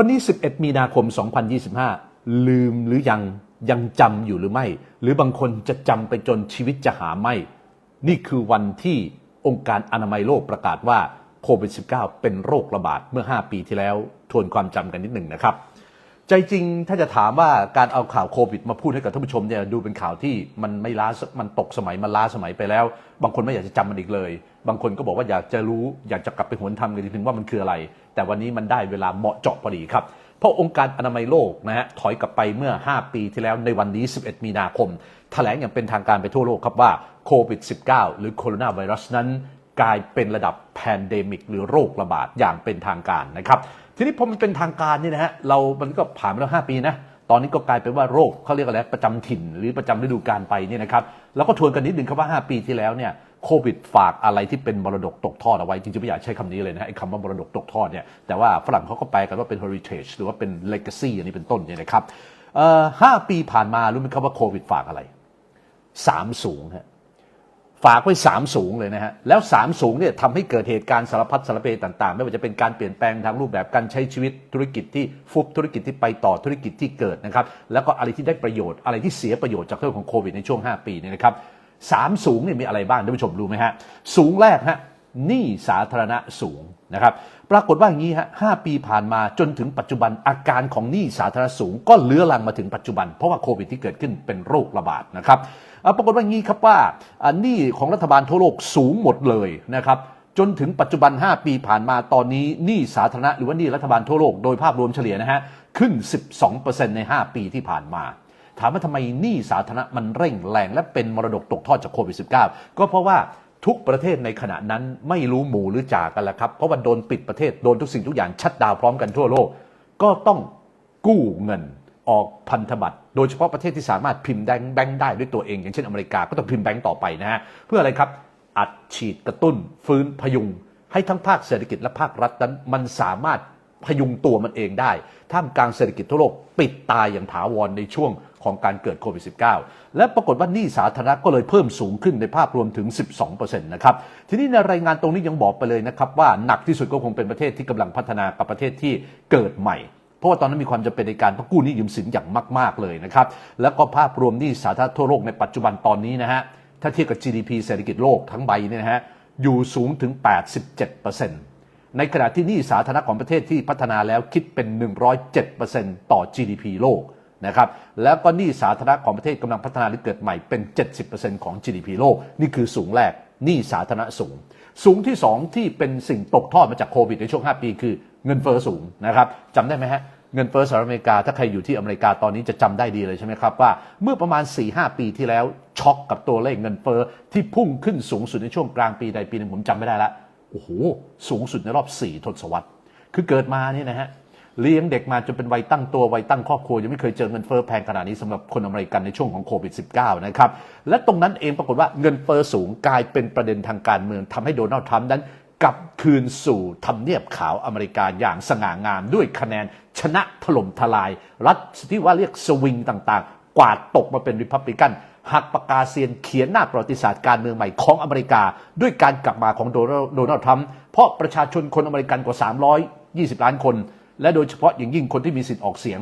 วันนี้ 11 มีนาคม 2025 ลืมหรือยังยังจำอยู่หรือไม่ หรือบางคนจะจำไปจนชีวิตจะหาไม่ นี่คือวันที่องค์การอนามัยโลกประกาศว่าโควิด -19 เป็นโรคระบาดเมื่อ 5 ปีที่แล้ว ทวนความจำกันนิดหนึ่งนะครับ ใจจริงถ้าจะถามว่าการเอาข่าวโควิดมาพูดให้กับท่านผู้ชมเนี่ยดูเป็นข่าวที่มันไม่ล้ามันตกสมัยมันล้าสมัยไปแล้ว บางคนไม่อยากจะจำมันอีกเลย บางคนก็บอกว่าอยากจะรู้อยากจะกลับไปหวนทำกันอีกทีว่ามันคืออะไร แต่วันนี้มันได้เวลาเหมาะเจาะพอดีครับเพราะองค์การอนามัยโลกนะฮะถอยกลับไปเมื่อ 5 ปีที่แล้วในวันนี้ 11 มีนาคมแถลงอย่างเป็นทางการไปทั่วโลกครับว่าโควิด -19 หรือโคโรนาไวรัสนั้น กลายเป็นระดับแพนเดมิกหรือโรคระบาดอย่างเป็นทางการนะครับทีนี้พอมันเป็นทางการนี่นะฮะเรา มันก็ผ่านมาแล้ว 5 ปีนะ ตอนนี้ก็กลายเป็นว่าโรคเขาเรียกอะไรประจำถิ่น หรือประจำฤดูกาลไปเนี่ยนะครับ แล้วก็ทวนกันนิดนึงครับว่า 5 ปีที่แล้วเนี่ยโควิดฝากอะไรที่เป็นมรดกตกทอดเอาไว้ จริงๆไม่อยากใช้คำนี้เลยนะไอ้คำว่ามรดกตกทอดเนี่ย แต่ว่าฝรั่งเขาก็แปลกันว่าเป็น heritage หรือว่าเป็น legacy อันนี้เป็นต้นเนี่ยนะครับห้าปีผ่านมารู้ไหมครับว่าโควิดฝากอะไรสามสูงฮะ ฝากไว้สามสูงเลยนะฮะ แล้วสามสูงเนี่ยทำให้เกิดเหตุการณ์สารพัดสารเพต่างๆ ไม่ว่าจะเป็นการเปลี่ยนแปลงทางรูปแบบการใช้ชีวิตธุรกิจที่ฟุบธุรกิจที่ไปต่อธุรกิจที่เกิดนะครับ แล้วก็อะไรที่ได้ประโยชน์อะไรที่เสียประโยชน์จากเรื่องของโควิดในช่วง 5 ปีเนี่ยนะครับสามสูงเนี่ยมีอะไรบ้างท่านผู้ชมรู้ไหมฮะ สูงแรกฮะหนี้สาธารณะสูงนะครับ ปรากฏว่าอย่างนี้ฮะหปีผ่านมาจนถึงปัจจุบันอาการของหนี้สาธารณะสูง ก็เลื้อรังมาถึงปัจจุบันเพราะว่าโควิดที่เกิดขึ้นเป็นโรคระบาดนะครับ ปรากฏว่างี้ครับว่าอ่าหนี้ของรัฐบาลทั่วโลกสูงหมดเลยนะครับจนถึงปัจจุบัน 5 ปีผ่านมาตอนนี้หนี้สาธารณะหรือว่าหนี้รัฐบาลทั่วโลกโดยภาพรวมเฉลี่ยนะฮะขึ้น 12%ใน 5 ปีที่ผ่านมา ถามว่าทำไมหนี้สาธารณะมันเร่งแรงและเป็นมรดกตกทอดจากโควิด -19 ก็เพราะว่าทุกประเทศในขณะนั้นไม่รู้หมูหรือจ่ากันแล้วครับ เพราะว่าโดนปิดประเทศโดนทุกสิ่งทุกอย่างชัดดาวพร้อมกันทั่วโลก ก็ต้องกู้เงินออกพันธบัตร โดยเฉพาะประเทศที่สามารถพิมพ์แบงค์ได้ด้วยตัวเอง อย่างเช่นอเมริกาก็ต้องพิมพ์แบงค์ต่อไปนะฮะเพื่ออะไรครับอัดฉีดกระตุ้น ฟื้นพยุง ให้ทั้งภาคเศรษฐกิจและภาครัฐนั้นมันสามารถพยุงตัวมันเองได้ ท่ามกลางเศรษฐกิจทั่วโลกปิดตายอย่างถาวรในช่วงของการเกิดโควิด -19 และปรากฏว่าหนี้สาธารณะก็เลยเพิ่มสูงขึ้นในภาพรวมถึง 12%นะครับ ทีนี้ในรายงานตรงนี้ยังบอกไปเลยนะครับว่าหนักที่สุดก็คงเป็นประเทศที่กำลังพัฒนากับประเทศที่เกิดใหม่ เพราะว่าตอนนั้นมีความจำเป็นในการต้องกู้หนี้ยืมสินอย่างมาก ๆเลยนะครับ แล้วก็ภาพรวมหนี้สาธารณะทั่วโลกในปัจจุบันตอนนี้นะฮะ ถ้าเทียบกับ GDP เศรษฐกิจโลกทั้งใบเนี่ยนะฮะ อยู่สูงถึง 87%ในขณะที่หนี้สาธารณะของประเทศที่พัฒนาแล้วคิดเป็น 107%ต่อ GDP โลกนะครับแล้วก็หนี้สาธารณะของประเทศกำลังพัฒนาหรือเกิดใหม่เป็น 70%ของ GDP โลก นี่คือสูงแรกหนี้สาธารณะสูง สูงที่ 2 ที่เป็นสิ่งตกทอดมาจากโควิดในช่วง 5 ปี คือ เงินเฟอ้อสูงนะครับจำได้ไหมฮะเงินเฟ้อสหรัฐอเมริกา ถ้าใครอยู่ที่อเมริกาตอนนี้จะจำได้ดีเลยใช่ไหมครับว่า เมื่อประมาณ 4-5 ปีที่แล้วช็อกกับตัวเลขเงินเฟ้อที่พุ่งขึ้นสูงสุดในช่วงกลางปีใดปีหนึ่งผมจำไม่ได้ละโอ้โหสูงสุดในรอบ 4 ทศวรรษ คือเกิดมาเนี่ยนะฮะเลี้ยงเด็กมาจนเป็นวัยตั้งตัววัยตั้งครอบครัว ยังไม่เคยเจอเงินเฟ้อแพงขนาดนี้สำหรับคนอเมริกันในช่วงของโควิด -19 นะครับและตรงนั้นเองปรากฏว่าเงินเฟ้อสูงกลายเป็นประเด็นทางการเมืองทำให้โดนัลด์ทรัมป์นั้น กลับคืนสู่ทำเนียบขาวอเมริกาอย่างสง่างามด้วยคะแนนชนะถล่มทลาย รัฐที่ว่าเรียกสวิงต่างๆ กวาดตกมาเป็นริพับลิกันหักปากกาเซียนเขียนหน้าประวัติศาสตร์การเมืองใหม่ของอเมริกา ด้วยการกลับมาของโดนัลด์ทรัมป์เพราะประชาชนคนอเมริกันกว่า 320 ล้านคน และโดยเฉพาะอย่างยิ่งคนที่มีสิทธิ์ออกเสียง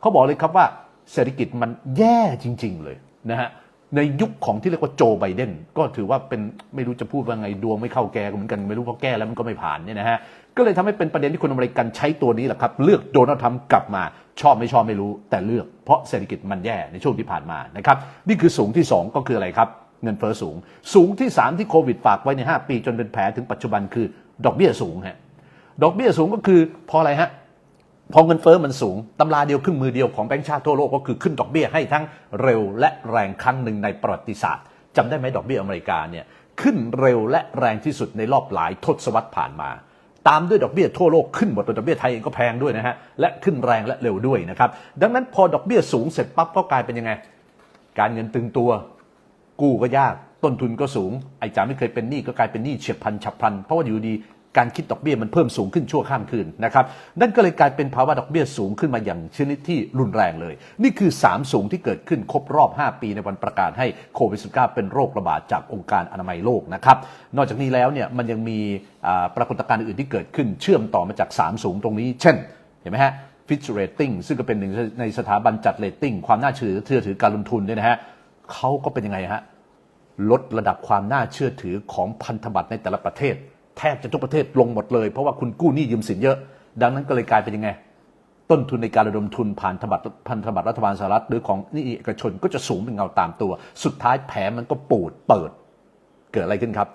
เขาบอกเลยครับว่าเศรษฐกิจมันแย่จริง ๆ เลยนะฮะ ในยุคของที่เรียกว่าโจไบเดนก็ถือว่าเป็นไม่รู้จะพูดว่าไงดวงไม่เข้าแกก็เหมือนกันไม่รู้เพราะแก้แล้วมันก็ไม่ผ่านเนี่ยนะฮะก็เลยทำให้เป็นประเด็นที่คนอเมริกันใช้ตัวนี้แหละครับ เลือกโดนัลด์ทรัมป์กลับมาชอบไม่ชอบไม่รู้ แต่เลือกเพราะเศรษฐกิจมันแย่ในช่วงที่ผ่านมานะครับนี่คือสูงที่ 2 ก็คืออะไรครับ เงินเฟ้อสูง สูงที่ 3 ที่โควิดฝากไว้ใน 5 ปีจนเป็นแผลถึงปัจจุบันคือ ดอกเบี้ยสูงฮะดอกเบี้ยสูงก็คือพออะไรฮะ พอเงินเฟอ้อมันสูง ตำราเดียวครึ่งมือเดียวของแบงก์ชาติทั่วโลกก็คือขึ้นดอกเบี้ยให้ทั้งเร็วและแรงครั้งหนึ่งในประวัติศาสตร์จำได้ไหมดอกเบี้ยอเมริกาเนี่ยขึ้นเร็วและแรงที่สุดในรอบหลายทศวรรษผ่านมา ตามด้วยดอกเบี้ยทั่วโลกขึ้นหมดดอกเบี้ยไทยเองก็แพงด้วยนะฮะและขึ้นแรงและเร็วด้วยนะครับดังนั้นพอดอกเบี้ยสูงเสร็จปั๊บก็กลายเป็นยังไง การเงินตึงตัว กู้ก็ยากต้นทุนก็สูงไอ้จ๋าไม่เคยเป็นหนี้ก็กลายเป็นหนี้เฉียบพลันฉับพลันเพราะว่าอยู่ดี การคิดดอกเบี้ยมันเพิ่มสูงขึ้นชั่วข้ามคืนนะครับนั่นก็เลยกลายเป็นภาวะดอกเบี้ยสูงขึ้นมาอย่างชนิดที่รุนแรงเลย นี่คือ 3 สูงที่เกิดขึ้นครบรอบ 5 ปีในวันประกาศให้โควิด -19 เป็นโรคระบาดจากองค์การอนามัยโลกนะครับนอกจากนี้แล้วเนี่ยมันยังมีปรากฏการณ์อื่นที่เกิดขึ้นเชื่อมต่อมาจาก 3 สูงตรงนี้ เช่นเห็นไหมฮะ Fitch Rating ซึ่งก็เป็นหนึ่งในสถาบันจัดเรตติ้งความน่าเชื่อถือถือการลงทุนเนี่ยนะฮะเขาก็เป็นยังไงฮะลดระดับความน่าเชื่อถือของพันธบัตรในแต่ละประเทศ แทบจะทุกประเทศลงหมดเลย เพราะว่าคุณกู้หนี้ยืมสินเยอะ ดังนั้นก็เลยกลายเป็นยังไง ต้นทุนในการระดมทุนผ่านธบัตรพันธบัตรรัฐบาลสหรัฐหรือของนี่เอกชนก็จะสูงเป็นเงาตามตัว สุดท้ายแผลมันก็ปูดเปิด เกิดอะไรขึ้นครับ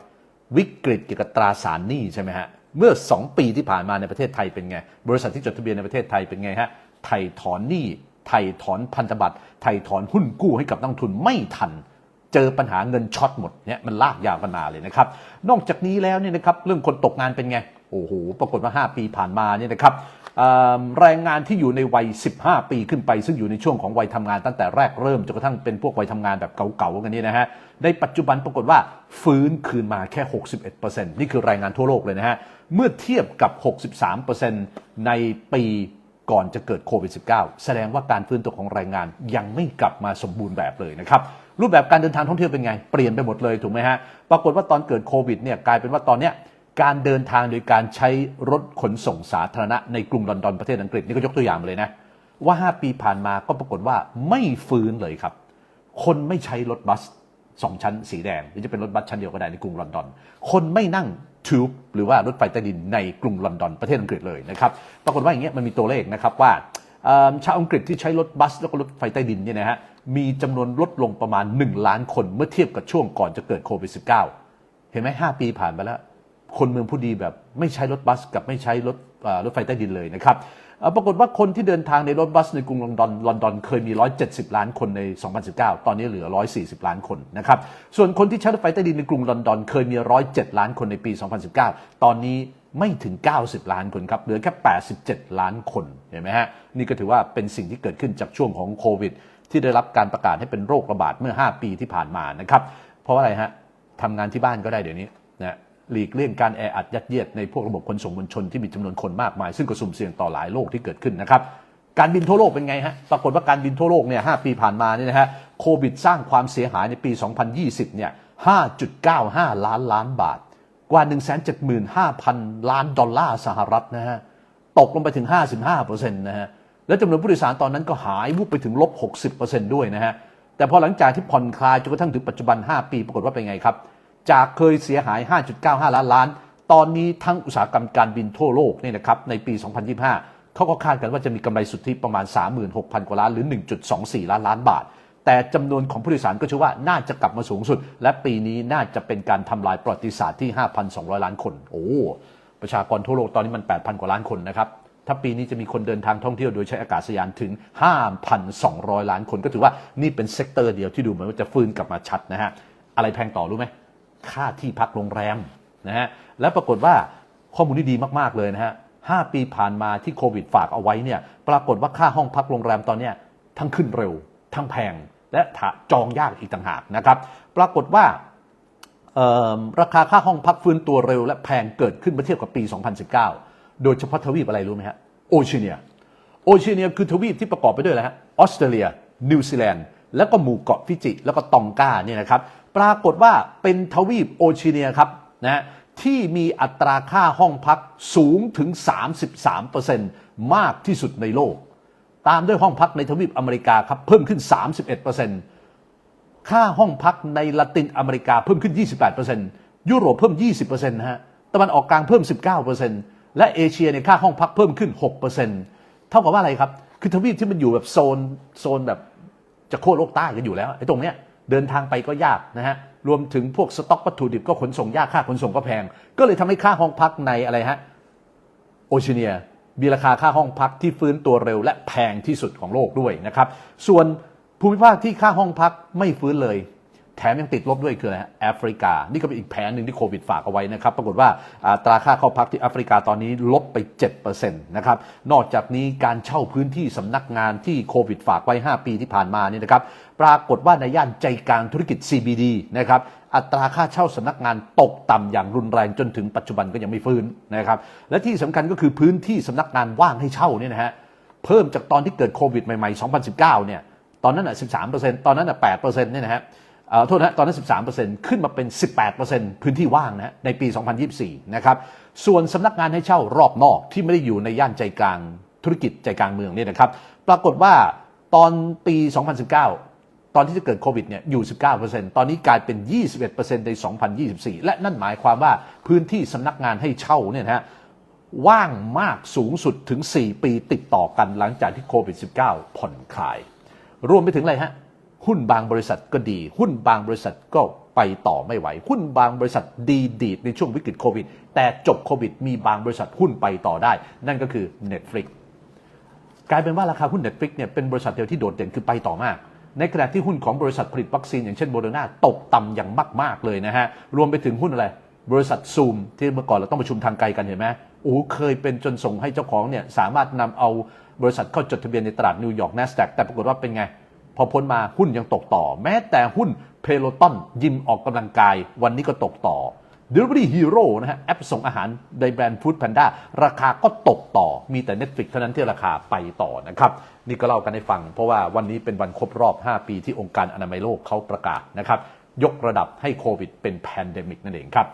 วิกฤตเกี่ยวกับตราสารหนี้ใช่ไหมฮะเมื่อ 2 ปีที่ผ่านมาในประเทศไทยเป็นไง บริษัทที่จดทะเบียนในประเทศไทยเป็นไงฮะไถ่ถอนหนี้ไถ่ถอนพันธบัตรไถ่ถอนหุ้นกู้ให้กับนักทุนไม่ทัน เจอปัญหาเงินช็อตหมดเนี่ยมันลากยาวกันมาเลยนะครับ นอกจากนี้แล้วเนี่ยนะครับเรื่องคนตกงานเป็นไงโอ้โหปรากฏว่า 5 ปีผ่านมาเนี่ยนะครับแรงงานที่อยู่ในวัย 15 ปีขึ้นไป ซึ่งอยู่ในช่วงของวัยทำงานตั้งแต่แรกเริ่มจนกระทั่งเป็นพวกวัยทำงานแบบเก่าๆกันนี่นะฮะในปัจจุบันปรากฏว่าฟื้นคืนมาแค่ 61%นี่คือรายงานทั่วโลกเลยนะฮะ เมื่อเทียบกับ 63%ในปี ก่อนจะเกิดโควิด -19 แสดงว่าการฟื้นตัวของแรงงานยังไม่กลับมาสมบูรณ์แบบเลยนะครับ รูปแบบการเดินทางท่องเที่ยวเป็นไง เปลี่ยนไปหมดเลยถูกไหมฮะ ปรากฏว่าตอนเกิดโควิดเนี่ยกลายเป็นว่าตอนเนี้ยการเดินทางโดยการใช้รถขนส่งสาธารณะในกรุงลอนดอนประเทศอังกฤษนี่ก็ยกตัวอย่างมาเลยนะว่า 5 ปีผ่านมาก็ปรากฏว่าไม่ฟื้นเลยครับ คนไม่ใช้รถบัส สองชั้นสีแดงหรือจะเป็นรถบัสชั้นเดียวก็ได้ในกรุงลอนดอน คนไม่นั่งทูบหรือว่ารถไฟใต้ดินในกรุงลอนดอนประเทศอังกฤษเลยนะครับปรากฏว่าอย่างเงี้ยมันมีตัวเลขนะครับว่าชาวอังกฤษที่ใช้รถบัสแล้วก็รถไฟใต้ดินเนี่ยนะฮะมีจำนวนลดลงประมาณ 1 ล้านคนเมื่อเทียบกับช่วงก่อนจะเกิดโควิด -19 เห็นไหม5ปีผ่านไปแล้ว คนเมืองผู้ดีแบบไม่ใช้รถบัสกับไม่ใช้รถ รถไฟใต้ดินเลยนะครับปรากฏว่าคนที่เดินทางในรถบัสในกรุงลอนดอนลอนดอนเคยมี 170 ล้านคนใน 2019 ตอนนี้เหลือ 140 ล้านคนนะครับ ส่วนคนที่ใช้รถไฟใต้ดินในกรุงลอนดอนเคยมี 107 ล้านคนในปี 2019 ตอนนี้ไม่ถึง 90 ล้านคนครับ เหลือแค่ 87 ล้านคน เห็นไหมฮะ นี่ก็ถือว่าเป็นสิ่งที่เกิดขึ้นจากช่วงของโควิด ที่ได้รับการประกาศให้เป็นโรคระบาดเมื่อ 5 ปีที่ผ่านมานะครับ เพราะว่าอะไรฮะทำงานที่บ้านก็ได้เดี๋ยวนี้นะ หลีกเลี่ยงการแออัดยัดเยียดในพวกระบบขนส่งมวลชนที่มีจำนวนคนมากมาย ซึ่งก็สุ่มเสี่ยงต่อหลายโรคที่เกิดขึ้นนะครับการบินทั่วโลกเป็นไงฮะ ปรากฏว่าการบินทั่วโลกเนี่ย5ปีผ่านมาเนี่ยนะฮะ โควิดสร้างความเสียหายในปี 2020 เนี่ย 5.95 ล้านล้านบาท กว่า 175,000 ล้านดอลลาร์สหรัฐนะฮะ ตกลงไปถึง 55%นะฮะ และจำนวนผู้โดยสารตอนนั้นก็หายวุบไปถึงลบ 60%ด้วยนะฮะ แต่พอหลังจากที่ผ่อนคลายจนกระทั่งถึงปัจจุบัน 5 ปี ปรากฏว่าเป็นไงครับ จากเคยเสียหาย 5.95 ล้านล้าน ตอนนี้ทั้งอุตสาหกรรมการบินทั่วโลกเนี่ยนะครับในปี 2025 เขาก็คาดกันว่าจะมีกำไรสุทธิประมาณ 36,000 กว่าล้านหรือ 1.24 ล้านล้านบาท แต่จำนวนของผู้โดยสารก็เชื่อว่าน่าจะกลับมาสูงสุด และปีนี้น่าจะเป็นการทำลายประวัติศาสตร์ที่ 5,200 ล้านคน โอ้ประชากรทั่วโลกตอนนี้มัน 8,000 กว่าล้านคนนะครับถ้าปีนี้จะมีคนเดินทางท่องเที่ยวโดยใช้อากาศยานถึง 5,200 ล้านคน ก็ถือว่านี่เป็นเซกเตอร์เดียวที่ดูเหมือนว่าจะฟื้นกลับมาชัดนะฮะ อะไรแพงต่อรู้ไหม ค่าที่พักโรงแรมนะฮะและปรากฏว่าข้อมูลที่ดีมาก ๆ เลยนะฮะ5ปีผ่านมาที่โควิดฝากเอาไว้เนี่ยปรากฏว่าค่าห้องพักโรงแรมตอนเนี้ยทั้งขึ้นเร็ว ทั้งแพง และจองยากอีกต่างหากนะครับ ปรากฏว่าราคาค่าห้องพักฟื้นตัวเร็ว และแพงเกิดขึ้นเมื่อเทียบกับปี 2019 โดยเฉพาะทวีปอะไรรู้ไหมฮะโอเชียเนียโอเชียเนียคือทวีปที่ประกอบไปด้วยอะไรฮะออสเตรเลีย นิวซีแลนด์ แล้วก็หมู่เกาะฟิจิ แล้วก็ตองกาเนี่ยนะครับ ปรากฏว่าเป็นทวีปโอเชียเนียครับนะฮะที่มีอัตราค่าห้องพักสูงถึง 33%มากที่สุดในโลก ตามด้วยห้องพักในทวีปอเมริกาครับเพิ่มขึ้น 31%ค่าห้องพักในละตินอเมริกาเพิ่มขึ้น 28%ยุโรปเพิ่ม 20%นะฮะตะวันออกกลางเพิ่ม 19%และเอเชียเนี่ยค่าห้องพักเพิ่มขึ้น 6%เท่ากับว่าอะไรครับ คือทวีปที่มันอยู่แบบโซนโซนแบบจะโค่นโลกใต้กันอยู่แล้วไอ้ตรงเนี้ย เดินทางไปก็ยากนะฮะรวมถึงพวกสต็อกวัตถุดิบก็ขนส่งยากค่าขนส่งก็แพง ก็เลยทำให้ค่าห้องพักในอะไรฮะโอเชียเนียมีราคาค่าห้องพักที่ฟื้นตัวเร็ว และแพงที่สุดของโลกด้วยนะครับส่วนภูมิภาคที่ค่าห้องพักไม่ฟื้นเลย แถมยังติดลบด้วยคือแอฟริกา นี่ก็เป็นอีกแผนหนึ่งที่โควิดฝากเอาไว้นะครับ ปรากฏว่าอัตราค่าเข้าพักที่แอฟริกาตอนนี้ลบไป 7%นะครับ นอกจากนี้การเช่าพื้นที่สำนักงานที่โควิดฝากไว้ 5 ปีที่ผ่านมาเนี่ยนะครับ ปรากฏว่าในย่านใจกลางธุรกิจ CBD นะครับอัตราค่าเช่าสำนักงานตกต่ำอย่างรุนแรงจนถึงปัจจุบันก็ยังไม่ฟื้นนะครับ และที่สำคัญก็คือพื้นที่สำนักงานว่างให้เช่าเนี่ยนะฮะเพิ่มจากตอนที่เกิดโควิดใหม่ๆ 2019 เนี่ย ตอนนั้นอะ 13%ตอนนั้นอะ 8%เนี่ยนะฮะ โทษนะตอนนั้น 13%ขึ้นมาเป็น 18%พื้นที่ว่างนะในปี 2024 นะครับ ส่วนสำนักงานให้เช่ารอบนอกที่ไม่ได้อยู่ในย่านใจกลางธุรกิจใจกลางเมืองเนี่ยนะครับ ปรากฏว่าตอนปี 2019 ตอนที่จะเกิดโควิดเนี่ยอยู่ 19%ตอนนี้กลายเป็น 21%ใน 2024 และนั่นหมายความว่าพื้นที่สำนักงานให้เช่าเนี่ยนะฮะว่างมากสูงสุดถึง 4 ปีติดต่อกันหลังจากที่โควิด -19 ผ่อนคลาย รวมไปถึงอะไรฮะ หุ้นบางบริษัทก็ดี หุ้นบางบริษัทก็ไปต่อไม่ไหว หุ้นบางบริษัทดีดีดในช่วงวิกฤตโควิด แต่จบโควิด มีบางบริษัทหุ้นไปต่อได้ นั่นก็คือ Netflix กลายเป็นว่าราคาหุ้น Netflix เนี่ยเป็นบริษัทเดียวที่โดดเด่นคือไปต่อมากในขณะที่หุ้นของบริษัทผลิตวัคซีนอย่างเช่นโมเดอร์นาตกต่ำอย่างมากๆเลยนะฮะ รวมไปถึงหุ้นอะไร บริษัทซูมที่เมื่อก่อนเราต้องประชุมทางไกลกันเห็นไหมโอ้เคยเป็นจนส่งให้เจ้าของเนี่ยสามารถนำเอาบริษัทเข้าจดทะเบียนในตลาดนิวยอร์กนสแ a q แต่ปรากฏว่าเป็นไง พอพ้นมาหุ้นยังตกต่อ แม้แต่หุ้นเพโลตอนยิมออกกำลังกาย วันนี้ก็ตกต่อ Delivery Hero นะฮะแอปส่งอาหารในแบรนด์ Food Panda ราคาก็ตกต่อมีแต่ Netflix เท่านั้นที่ราคาไปต่อนะครับ นี่ก็เล่ากันให้ฟัง เพราะว่าวันนี้เป็นวันครบรอบ 5 ปีที่องค์การอนามัยโลกเขาประกาศนะครับ ยกระดับให้โควิดเป็นแพนเดมิกนั่นเองครับ